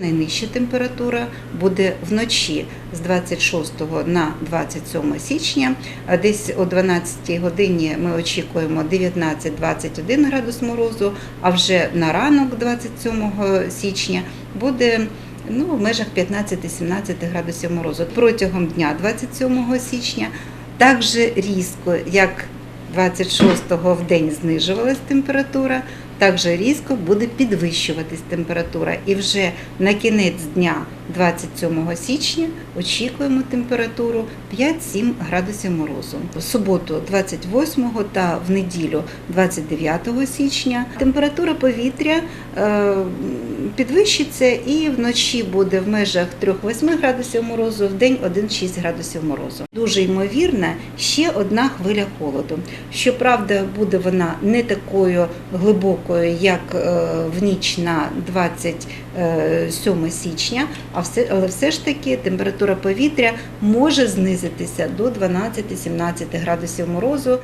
Найнижча температура буде вночі з 26 на 27 січня. А Десь о 12 годині ми очікуємо 19-21 градус морозу, а вже на ранок 27 січня буде ну, в межах 15-17 градусів морозу. Протягом дня 27 січня також різко, як 26-го в день знижувалась температура, також різко буде підвищуватись температура. І вже на кінець дня 27 січня очікуємо температуру 5-7 градусів морозу. В суботу 28 та в неділю 29 січня температура повітря е, підвищиться і вночі буде в межах 3-8 градусів морозу, в день 1-6 градусів морозу. Дуже ймовірна ще одна хвиля холоду. Щоправда, буде вона не такою глибокою, як е, в ніч на 27 січня, а все, але все ж таки температура повітря може знизитися до 12-17 градусів морозу.